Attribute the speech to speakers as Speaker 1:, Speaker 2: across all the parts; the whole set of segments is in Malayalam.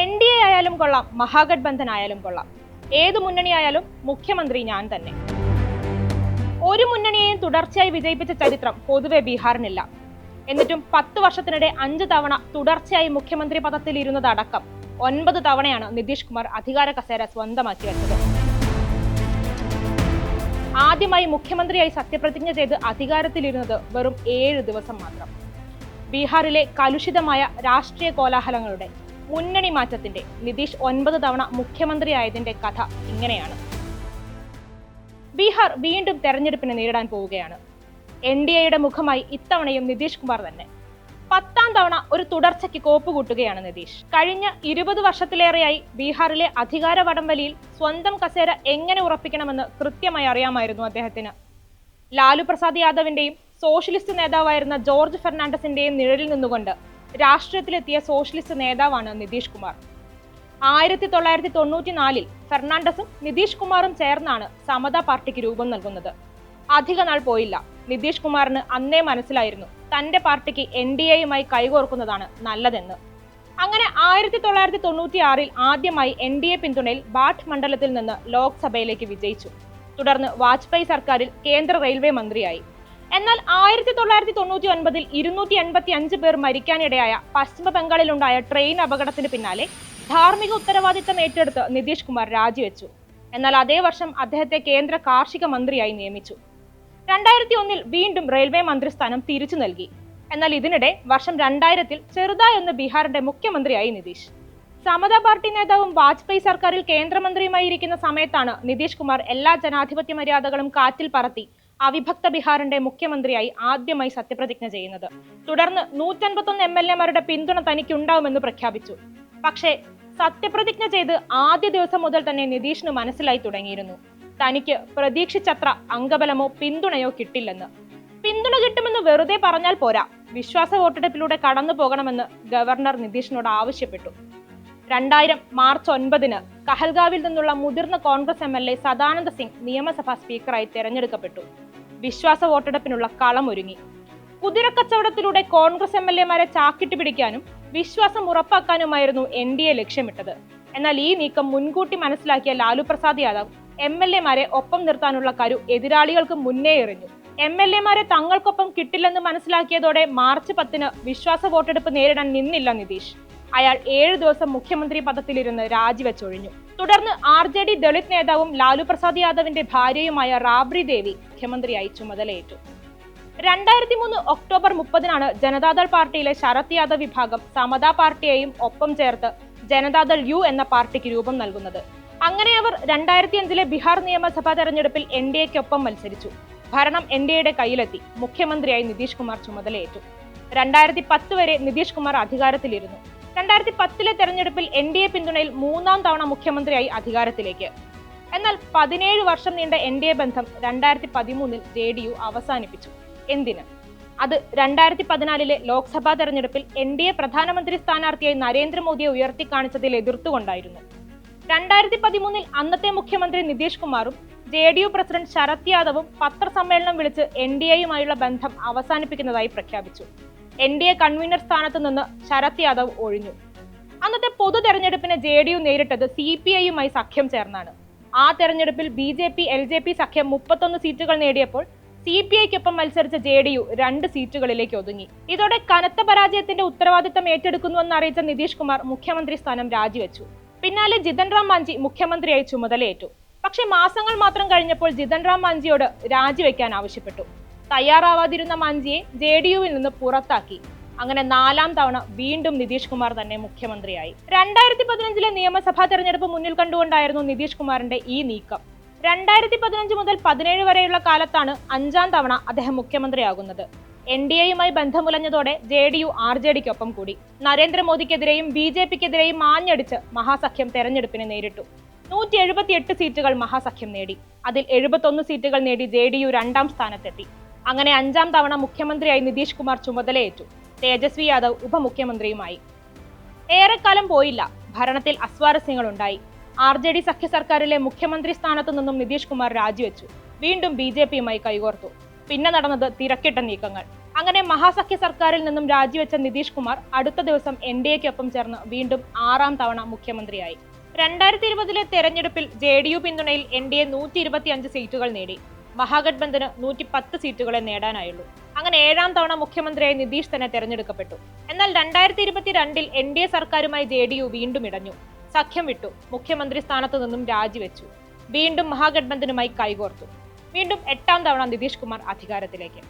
Speaker 1: എൻ ഡി എ ആയാലും കൊള്ളാം മഹാഗഡ്ബന്ധൻ ആയാലും കൊള്ളാം. ഏത് മുന്നണിയായാലും മുഖ്യമന്ത്രി ഞാൻ തന്നെ. ഒരു മുന്നണിയെയും തുടർച്ചയായി വിജയിപ്പിച്ച ചരിത്രം പൊതുവെ ബീഹാറിനില്ല. എന്നിട്ടും പത്ത് വർഷത്തിനിടെ അഞ്ച് തവണ തുടർച്ചയായി മുഖ്യമന്ത്രി പദത്തിൽ ഇരുന്നതടക്കം ഒൻപത് തവണയാണ് നിതീഷ് കുമാർ അധികാര കസേര സ്വന്തമാക്കി വെച്ചത്. ആദ്യമായി മുഖ്യമന്ത്രിയായി സത്യപ്രതിജ്ഞ ചെയ്ത് അധികാരത്തിലിരുന്നത് വെറും ഏഴ് ദിവസം മാത്രം. ബീഹാറിലെ കലുഷിതമായ രാഷ്ട്രീയ കോലാഹലങ്ങളുടെ മുന്നണി മാറ്റത്തിന്റെ നിതീഷ് ഒൻപത് തവണ മുഖ്യമന്ത്രിയായതിന്റെ കഥ ഇങ്ങനെയാണ്. ബീഹാർ വീണ്ടും തെരഞ്ഞെടുപ്പിനെ നേരിടാൻ പോവുകയാണ്. എൻ ഡി എയുടെ മുഖമായി ഇത്തവണയും നിതീഷ് കുമാർ തന്നെ. പത്താം തവണ ഒരു തുടർച്ചയ്ക്ക് കോപ്പ് കൂട്ടുകയാണ് നിതീഷ്. കഴിഞ്ഞ ഇരുപത് വർഷത്തിലേറെയായി ബീഹാറിലെ അധികാര വടംവലിയിൽ സ്വന്തം കസേര എങ്ങനെ ഉറപ്പിക്കണമെന്ന് കൃത്യമായി അറിയാമായിരുന്നു അദ്ദേഹത്തിന്. ലാലു പ്രസാദ് യാദവിന്റെയും സോഷ്യലിസ്റ്റ് നേതാവായിരുന്ന ജോർജ് ഫെർണാണ്ടസിന്റെയും നിഴലിൽ നിന്നുകൊണ്ട് രാഷ്ട്രീയത്തിലെത്തിയ സോഷ്യലിസ്റ്റ് നേതാവാണ് നിതീഷ് കുമാർ. ആയിരത്തി തൊള്ളായിരത്തി തൊണ്ണൂറ്റി നാലിൽ ഫെർണാണ്ടസും നിതീഷ് കുമാറും ചേർന്നാണ് സമത പാർട്ടിക്ക് രൂപം നൽകുന്നത്. അധിക നാൾ പോയില്ല. നിതീഷ് കുമാറിന് അന്നേ മനസ്സിലായിരുന്നു തന്റെ പാർട്ടിക്ക് എൻ ഡി എയുമായി കൈകോർക്കുന്നതാണ് നല്ലതെന്ന്. അങ്ങനെ ആയിരത്തി തൊള്ളായിരത്തി തൊണ്ണൂറ്റി ആറിൽ ആദ്യമായി എൻ ഡി എ പിന്തുണയിൽ ബാട്ട് മണ്ഡലത്തിൽ നിന്ന് ലോക്സഭയിലേക്ക് വിജയിച്ചു. തുടർന്ന് വാജ്പേയി സർക്കാരിൽ കേന്ദ്ര റെയിൽവേ മന്ത്രിയായി. എന്നാൽ ആയിരത്തി തൊള്ളായിരത്തി തൊണ്ണൂറ്റി ഒൻപതിൽ ഇരുന്നൂറ്റി എൺപത്തി അഞ്ച് പേർ മരിക്കാനിടയായ പശ്ചിമ ബംഗാളിലുണ്ടായ ട്രെയിൻ അപകടത്തിന് പിന്നാലെ ധാർമ്മിക ഉത്തരവാദിത്തം ഏറ്റെടുത്ത് നിതീഷ് കുമാർ രാജിവെച്ചു. എന്നാൽ അതേ വർഷം അദ്ദേഹത്തെ കേന്ദ്ര കാർഷിക മന്ത്രിയായി നിയമിച്ചു. രണ്ടായിരത്തി ഒന്നിൽ വീണ്ടും റെയിൽവേ മന്ത്രിസ്ഥാനം തിരിച്ചു നൽകി. എന്നാൽ ഇതിനിടെ വർഷം രണ്ടായിരത്തിൽ ചെറുതായി ഒന്ന് ബീഹാറിന്റെ മുഖ്യമന്ത്രിയായി നിതീഷ്. സമതാ പാർട്ടി നേതാവും വാജ്പേയി സർക്കാരിൽ കേന്ദ്രമന്ത്രിയുമായി ഇരിക്കുന്ന സമയത്താണ് നിതീഷ് കുമാർ എല്ലാ ജനാധിപത്യ മര്യാദകളും കാറ്റിൽ പറത്തി അവിഭക്ത ബിഹാറിന്റെ മുഖ്യമന്ത്രിയായി ആദ്യമായി സത്യപ്രതിജ്ഞ ചെയ്യുന്നത്. തുടർന്ന് നൂറ്റൻപത്തൊന്ന് എം എൽ എമാരുടെ പിന്തുണ തനിക്കുണ്ടാവുമെന്ന് പ്രഖ്യാപിച്ചു. പക്ഷേ സത്യപ്രതിജ്ഞ ചെയ്ത് ആദ്യ ദിവസം മുതൽ തന്നെ നിതീഷിന് മനസ്സിലായി തുടങ്ങിയിരുന്നു. തനിക്ക് പ്രതീക്ഷിച്ചത്ര അംഗബലമോ പിന്തുണയോ കിട്ടില്ലെന്ന്. പിന്തുണ കിട്ടുമെന്ന് വെറുതെ പറഞ്ഞാൽ പോരാ. വിശ്വാസ വോട്ടെടുപ്പിലൂടെ കടന്നു പോകണമെന്ന് ഗവർണർ നിതീഷിനോട് ആവശ്യപ്പെട്ടു. രണ്ടായിരം മാർച്ച് ഒൻപതിന് കഹൽഗാവിൽ നിന്നുള്ള മുതിർന്ന Congress M L A Sadananda Singh നിയമസഭാ സ്പീക്കറായി തെരഞ്ഞെടുക്കപ്പെട്ടു. വിശ്വാസ വോട്ടെടുപ്പിനുള്ള കളം ഒരുങ്ങി. കുതിരക്കച്ചവടത്തിലൂടെ കോൺഗ്രസ് എം എൽ എമാരെ ചാക്കിട്ട് പിടിക്കാനും വിശ്വാസം ഉറപ്പാക്കാനുമായിരുന്നു എൻ ഡി എ ലക്ഷ്യമിട്ടത്. എന്നാൽ ഈ നീക്കം മുൻകൂട്ടി മനസ്സിലാക്കിയ ലാലു പ്രസാദ് യാദവ് എം എൽ എമാരെ ഒപ്പം നിർത്താനുള്ള കരു എതിരാളികൾക്ക് മുന്നേ എറിഞ്ഞു. എം എൽ എമാരെ തങ്ങൾക്കൊപ്പം കിട്ടില്ലെന്ന് മനസ്സിലാക്കിയതോടെ മാർച്ച് പത്തിന് വിശ്വാസ വോട്ടെടുപ്പ് നേരിടാൻ നിന്നില്ല നിതീഷ്. അയാൾ ഏഴ് ദിവസം മുഖ്യമന്ത്രി പദത്തിലിരുന്ന് രാജിവെച്ചൊഴിഞ്ഞു. തുടർന്ന് ആർ ജെ ഡി ദളിത് നേതാവും ലാലു പ്രസാദ് യാദവിന്റെ ഭാര്യയുമായ റാബ്രി ദേവി മുഖ്യമന്ത്രിയായി ചുമതലയേറ്റു. രണ്ടായിരത്തി മൂന്ന് ഒക്ടോബർ മുപ്പതിനാണ് ജനതാദൾ പാർട്ടിയിലെ ശരത് യാദവ് വിഭാഗം സമതാ പാർട്ടിയെയും ഒപ്പം ചേർത്ത് ജനതാദൾ യു എന്ന പാർട്ടിക്ക് രൂപം നൽകുന്നത്. അങ്ങനെ അവർ രണ്ടായിരത്തി അഞ്ചിലെ ബീഹാർ നിയമസഭാ തെരഞ്ഞെടുപ്പിൽ എൻ ഡി എക്കൊപ്പം മത്സരിച്ചു. ഭരണം എൻ ഡി എയുടെ കയ്യിലെത്തി മുഖ്യമന്ത്രിയായി നിതീഷ് കുമാർ ചുമതലയേറ്റു. രണ്ടായിരത്തി പത്ത് വരെ നിതീഷ് കുമാർ അധികാരത്തിലിരുന്നു. രണ്ടായിരത്തി പത്തിലെ തെരഞ്ഞെടുപ്പിൽ എൻ ഡി എ പിന്തുണയിൽ മൂന്നാം തവണ മുഖ്യമന്ത്രിയായി അധികാരത്തിലേക്ക്. എന്നാൽ പതിനേഴ് വർഷം നീണ്ട എൻ ഡി എ ബന്ധം രണ്ടായിരത്തി പതിമൂന്നിൽ ജെ ഡി യു അവസാനിപ്പിച്ചു. എന്തിന്? അത് രണ്ടായിരത്തി പതിനാലിലെ ലോക്സഭാ തെരഞ്ഞെടുപ്പിൽ എൻ ഡി എ പ്രധാനമന്ത്രി സ്ഥാനാർത്ഥിയായി നരേന്ദ്രമോദിയെ ഉയർത്തിക്കാണിച്ചതിൽ എതിർത്തുകൊണ്ടായിരുന്നു. രണ്ടായിരത്തി പതിമൂന്നിൽ അന്നത്തെ മുഖ്യമന്ത്രി നിതീഷ് കുമാറും J D U president Sharad യാദവും പത്രസമ്മേളനം വിളിച്ച് എൻ ഡി എയുമായുള്ള ബന്ധം അവസാനിപ്പിക്കുന്നതായി പ്രഖ്യാപിച്ചു. എൻ ഡി എ കൺവീനർ സ്ഥാനത്ത് നിന്ന് ശരത് യാദവ് ഒഴിഞ്ഞു. അന്നത്തെ പൊതു തെരഞ്ഞെടുപ്പിന് ജെ ഡി യു നേരിട്ടത് സി പി ഐയുമായി സഖ്യം ചേർന്നാണ്. ആ തെരഞ്ഞെടുപ്പിൽ B J P L J P സഖ്യം മുപ്പത്തൊന്ന് സീറ്റുകൾ നേടിയപ്പോൾ സി പി ഐക്കൊപ്പം മത്സരിച്ച ജെ ഡി യു രണ്ട് സീറ്റുകളിലേക്ക് ഒതുങ്ങി. ഇതോടെ കനത്ത പരാജയത്തിന്റെ ഉത്തരവാദിത്തം ഏറ്റെടുക്കുന്നുവെന്ന് അറിയിച്ച നിതീഷ് കുമാർ മുഖ്യമന്ത്രി സ്ഥാനം രാജിവെച്ചു. പിന്നാലെ ജിതൻ റാം മാഞ്ചി മുഖ്യമന്ത്രിയായി ചുമതലയേറ്റു. പക്ഷെ മാസങ്ങൾ മാത്രം കഴിഞ്ഞപ്പോൾ ജിതൻ റാം മാഞ്ചിയോട് രാജിവെക്കാൻ ആവശ്യപ്പെട്ടു. തയ്യാറാവാതിരുന്ന മാഞ്ചിയെ ജെ ഡി യുവിൽ നിന്ന് പുറത്താക്കി. അങ്ങനെ നാലാം തവണ വീണ്ടും നിതീഷ് കുമാർ തന്നെ മുഖ്യമന്ത്രിയായി. രണ്ടായിരത്തി പതിനഞ്ചിലെ നിയമസഭാ തെരഞ്ഞെടുപ്പ് മുന്നിൽ കണ്ടുകൊണ്ടായിരുന്നു നിതീഷ് കുമാറിന്റെ ഈ നീക്കം. രണ്ടായിരത്തി പതിനഞ്ച് മുതൽ പതിനേഴ് വരെയുള്ള കാലത്താണ് അഞ്ചാം തവണ അദ്ദേഹം മുഖ്യമന്ത്രിയാകുന്നത്. എൻ ഡി എയുമായി ബന്ധമുലഞ്ഞതോടെ J D U R J ഡിക്കൊപ്പം കൂടി. നരേന്ദ്രമോദിക്കെതിരെയും ബി ജെ പിക്കെതിരെയും മാഞ്ഞടിച്ച് മഹാസഖ്യം തെരഞ്ഞെടുപ്പിനെ നേരിട്ടു. നൂറ്റി എഴുപത്തിയെട്ട് സീറ്റുകൾ മഹാസഖ്യം നേടി. അതിൽ എഴുപത്തൊന്ന് സീറ്റുകൾ നേടി ജെ ഡി യു രണ്ടാം സ്ഥാനത്തെത്തി. അങ്ങനെ അഞ്ചാം തവണ മുഖ്യമന്ത്രിയായി നിതീഷ് കുമാർ ചുമതലയേറ്റു. തേജസ്വി യാദവ് ഉപമുഖ്യമന്ത്രിയുമായി. ഏറെക്കാലം പോയില്ല. ഭരണത്തിൽ അസ്വാരസ്യങ്ങൾ ഉണ്ടായി ആർ ജെ ഡി സഖ്യ സർക്കാരിലെ മുഖ്യമന്ത്രി സ്ഥാനത്തു നിന്നും നിതീഷ് കുമാർ രാജിവെച്ചു. വീണ്ടും ബി ജെ പിയുമായി കൈകോർത്തു. പിന്നെ നടന്നത് തിരക്കിട്ട നീക്കങ്ങൾ. അങ്ങനെ മഹാസഖ്യ സർക്കാരിൽ നിന്നും രാജിവെച്ച നിതീഷ് കുമാർ അടുത്ത ദിവസം എൻ ഡി എക്കൊപ്പം ചേർന്ന് വീണ്ടും ആറാം തവണ മുഖ്യമന്ത്രിയായി. രണ്ടായിരത്തി ഇരുപതിലെ തെരഞ്ഞെടുപ്പിൽ ജെ ഡി യു പിന്തുണയിൽ എൻ ഡി എ നൂറ്റി ഇരുപത്തിയഞ്ച് സീറ്റുകൾ നേടി. മഹാഗഡ്ബന്ധന് നൂറ്റി പത്ത് സീറ്റുകളെ നേടാനായുള്ളൂ. അങ്ങനെ ഏഴാം തവണ മുഖ്യമന്ത്രിയായി നിതീഷ് തന്നെ തെരഞ്ഞെടുക്കപ്പെട്ടു. എന്നാൽ രണ്ടായിരത്തി ഇരുപത്തിരണ്ടിൽ എൻ ഡി എ സർക്കാരുമായി ജെ ഡി യു വീണ്ടും ഇടഞ്ഞു. സഖ്യം വിട്ടു. മുഖ്യമന്ത്രി സ്ഥാനത്തു നിന്നും രാജിവെച്ചു. വീണ്ടും മഹാഗഡ്ബന്ധനുമായി കൈകോർത്തു. വീണ്ടും എട്ടാം തവണ നിതീഷ് കുമാർ അധികാരത്തിലേക്ക്.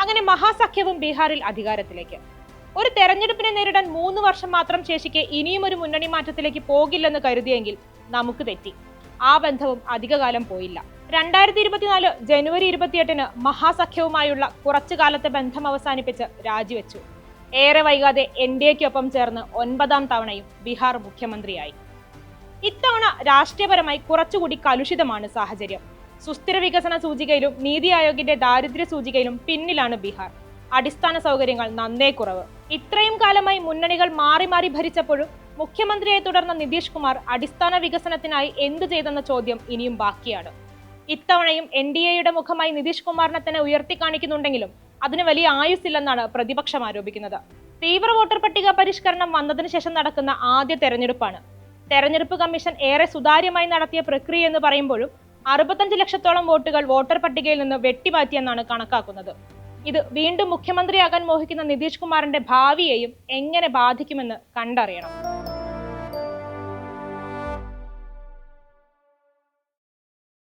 Speaker 1: അങ്ങനെ മഹാസഖ്യവും ബീഹാറിൽ അധികാരത്തിലേക്ക്. ഒരു തെരഞ്ഞെടുപ്പിനെ നേരിടാൻ മൂന്ന് വർഷം മാത്രം ശേഷിക്കെ ഇനിയും ഒരു മുന്നണി മാറ്റത്തിലേക്ക് പോകില്ലെന്ന് കരുതിയെങ്കിൽ നമുക്ക് തെറ്റി. ആ ബന്ധവും അധികകാലം പോയില്ല. രണ്ടായിരത്തി ഇരുപത്തിനാല് ജനുവരി ഇരുപത്തിയെട്ടിന് മഹാസഖ്യവുമായുള്ള കുറച്ചു കാലത്തെ ബന്ധം അവസാനിപ്പിച്ച് രാജിവെച്ചു. ഏറെ വൈകാതെ എൻ ഡി എക്കൊപ്പം ചേർന്ന് ഒൻപതാം തവണയും ബീഹാർ മുഖ്യമന്ത്രിയായി. ഇത്തവണ രാഷ്ട്രീയപരമായി കുറച്ചുകൂടി കലുഷിതമാണ് സാഹചര്യം. സുസ്ഥിര വികസന സൂചികയിലും നീതി ആയോഗിന്റെ ദാരിദ്ര്യ സൂചികയിലും പിന്നിലാണ് ബീഹാർ. അടിസ്ഥാന സൗകര്യങ്ങൾ നന്നേ കുറവ്. ഇത്രയും കാലമായി മുന്നണികൾ മാറി മാറി ഭരിച്ചപ്പോഴും മുഖ്യമന്ത്രിയെ തുടർന്ന നിതീഷ് കുമാർ അടിസ്ഥാന വികസനത്തിനായി എന്തു ചെയ്തെന്ന ചോദ്യം ഇനിയും ബാക്കിയാണ്. ഇത്തവണയും എൻ ഡി എയുടെ മുഖമായി നിതീഷ് കുമാറിനെ തന്നെ ഉയർത്തി കാണിക്കുന്നുണ്ടെങ്കിലും അതിന് വലിയ ആയുസ്സില്ലെന്നാണ് പ്രതിപക്ഷം ആരോപിക്കുന്നത്. തീവ്ര വോട്ടർ പട്ടിക പരിഷ്കരണം വന്നതിന് ശേഷം നടക്കുന്ന ആദ്യ തെരഞ്ഞെടുപ്പാണ്. തെരഞ്ഞെടുപ്പ് കമ്മീഷൻ ഏറെ സുതാര്യമായി നടത്തിയ പ്രക്രിയ എന്ന് പറയുമ്പോഴും അറുപത്തഞ്ച് ലക്ഷത്തോളം വോട്ടുകൾ വോട്ടർ പട്ടികയിൽ നിന്ന് വെട്ടിമാറ്റിയെന്നാണ് കണക്കാക്കുന്നത്. ഇത് വീണ്ടും മുഖ്യമന്ത്രിയാകാൻ മോഹിക്കുന്ന നിതീഷ് കുമാറിന്റെ ഭാവിയെയും എങ്ങനെ ബാധിക്കുമെന്ന് കണ്ടറിയണം.